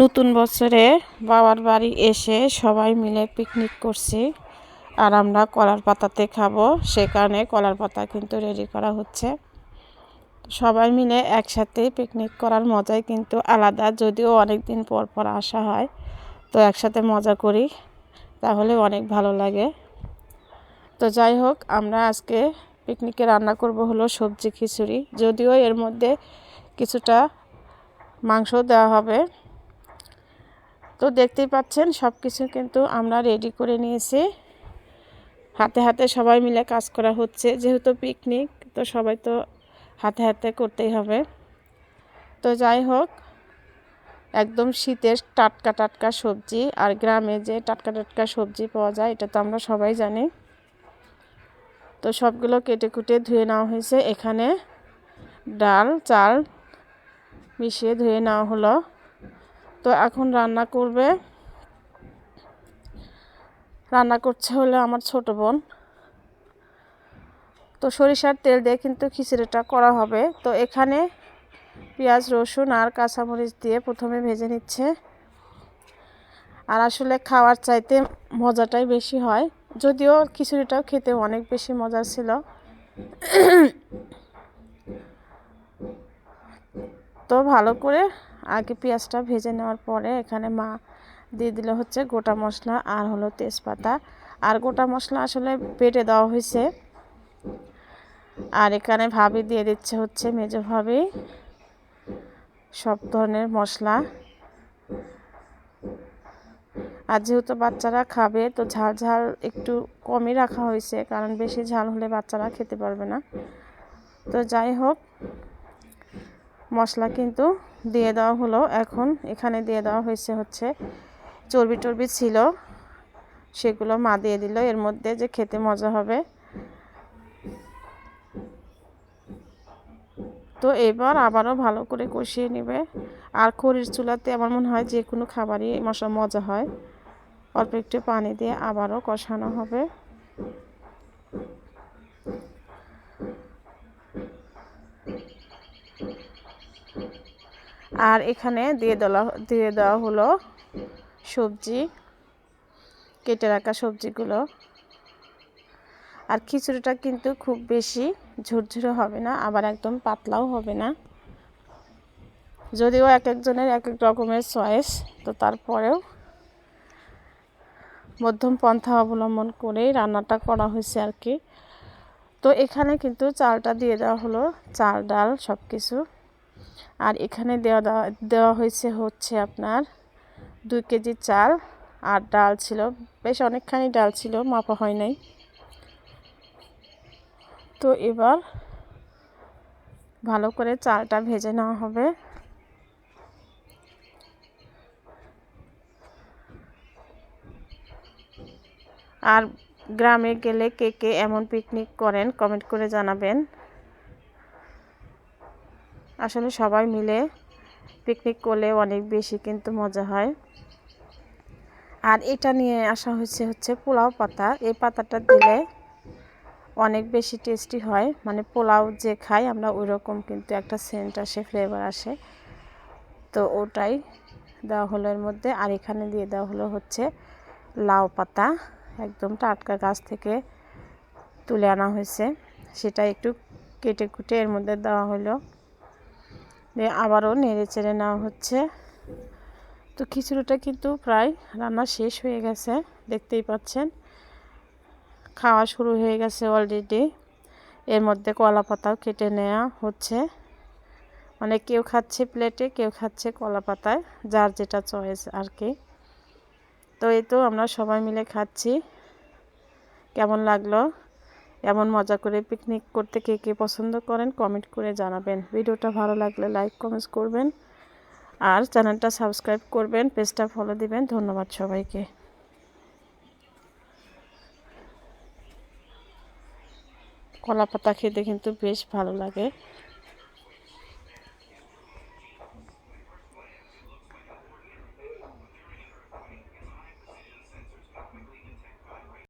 নতুন বছরে বাবার বাড়ি এসে সবাই মিলে পিকনিক করছি। আর আমরা কলার পাতাতে খাব। সে কারণে কলার পাতা কিন্তু রেডি করা হচ্ছে। সবাই মিলে একসাথে পিকনিক করার মজাই কিন্তু আলাদা। যদিও অনেক দিন পর পর আসা হয়, তো একসাথে মজা করি। তাহলে অনেক ভালো লাগে। তো যাই হোক, আমরা আজকে পিকনিকে রান্না করব হলো সবজি খিচুড়ি। যদিও এর মধ্যে কিছুটা মাংস দেওয়া হবে। তো দেখতেই পাচ্ছেন সব কিছু কিন্তু আমরা রেডি করে নিয়েছি। হাতে হাতে সবাই মিলে কাজ করা হচ্ছে, যেহেতু পিকনিক তো সবাই তো হাতে হাতে করতেই হবে। তো যাই হোক, একদম শীতের টাটকা টাটকা সবজি, আর গ্রামে যে টাটকা টাটকা সবজি পাওয়া যায়, এটা তো আমরা সবাই জানি। তো সবগুলো কেটে কুটে ধুয়ে নেওয়া হয়েছে। এখানে ডাল, চাল মিশিয়ে ধুয়ে নেওয়া হলো। তো এখন রান্না করবে। রান্না করছে হলো আমার ছোট বোন। তো সরিষার তেল দিয়ে কিন্তু খিচুড়িটা করা হবে। তো এখানে পেঁয়াজ, রসুন আর কাঁচামরিচ দিয়ে প্রথমে ভেজে নিচ্ছে। আর আসলে খাওয়ার চাইতে মজাটাই বেশি হয়। যদিও খিচুড়িটাও খেতে অনেক বেশি মজা ছিল। তো ভালো করে আগে পেঁয়াজটা ভেজে নেওয়ার পরে এখানে মা দিয়ে দিলে হচ্ছে গোটা মশলা আর হলো তেজপাতা। আর গোটা মশলা আসলে পেটে দেওয়া হয়েছে। আর এখানে ভাবি দিয়ে দিচ্ছে হচ্ছে মেজো ভাবি সব ধরনের মশলা। আর যেহেতু বাচ্চারা খাবে, তো ঝাল ঝাল একটু কমই রাখা হয়েছে, কারণ বেশি ঝাল হলে বাচ্চারা খেতে পারবে না। তো যাই হোক মশলা কিন্তু দিয়ে দেওয়া হলো। এখন এখানে দিয়ে দেওয়া হয়েছে হচ্ছে চর্বি টর্বি ছিল, সেগুলো মা দিয়ে দিল। এর মধ্যে যে খেতে মজা হবে। তো এবার আবারও ভালো করে কষিয়ে নেবে। আর খড়ির চুলাতে আমার মনে হয় যে কোনো খাবারই মশা মজা হয়। অল্প একটু পানি দিয়ে আবারও কষানো হবে। আর এখানে দিয়ে দেওয়া দিয়ে দেওয়া হলো সবজি, কেটে রাখা সবজিগুলো। আর খিচুড়িটা কিন্তু খুব বেশি ঝুরঝুরে হবে না, আবার একদম পাতলাও হবে না। যদিও এক একজনের এক এক রকমের চয়েস, তো তারপরেও মধ্যম পন্থা অবলম্বন করেই রান্নাটা করা হয়েছে আর কি। তো এখানে কিন্তু চালটা দিয়ে দেওয়া হলো, চাল, ডাল সব কিছু আর এখানে দেওয়া দেওয়া হয়েছে হচ্ছে আপনার দুই কেজি চাল আর ডাল ছিল। বেশ অনেকখানি ডাল ছিল, মাপা হয় নাই। তো এবার ভালো করে চালটা ভেজে নেওয়া হবে। আর গ্রামে গেলে কে কে এমন পিকনিক করেন কমেন্ট করে জানাবেন। আসলে সবাই মিলে পিকনিক করলে অনেক বেশি কিন্তু মজা হয়। আর এটা নিয়ে আসা হয়েছে হচ্ছে পোলাও পাতা। এই পাতাটা দিলে অনেক বেশি টেস্টি হয়। মানে পোলাও যে খাই আমরা ওই রকম কিন্তু একটা সেন্ট আসে ফ্লেভার আসে। তো ওটাই দেওয়া হলো এর মধ্যে। আর এখানে দিয়ে দেওয়া হলো হচ্ছে লাউ পাতা। একদম টাটকা গাছ থেকে তুলে আনা হয়েছে। সেটা একটু কেটে কুটে এর মধ্যে দেওয়া হলো। দিয়ে আবারও নেড়ে চেড়ে নেওয়া হচ্ছে। তো খিচুড়িটা কিন্তু প্রায় রান্না শেষ হয়ে গেছে, দেখতেই পাচ্ছেন। খাওয়া শুরু হয়ে গেছে অলরেডি এর মধ্যে কলা পাতাও কেটে নেওয়া হচ্ছে। মানে কেউ খাচ্ছে প্লেটে কেউ খাচ্ছে কলা পাতায় যার যেটা চয়েস আর কি। তো এই তো আমরা সবাই মিলে খাচ্ছি। কেমন লাগল? এমন মজা করে পিকনিক করতে কে কে পছন্দ করেন কমেন্ট করে জানাবেন। ভিডিওটা ভালো লাগলে লাইক কমেন্টস করবেন আর চ্যানেলটা সাবস্ক্রাইব করবেন পেজটা ফলো দিবেন। ধন্যবাদ সবাইকে। কলা পাতা খেতে কিন্তু বেশ ভালো লাগে।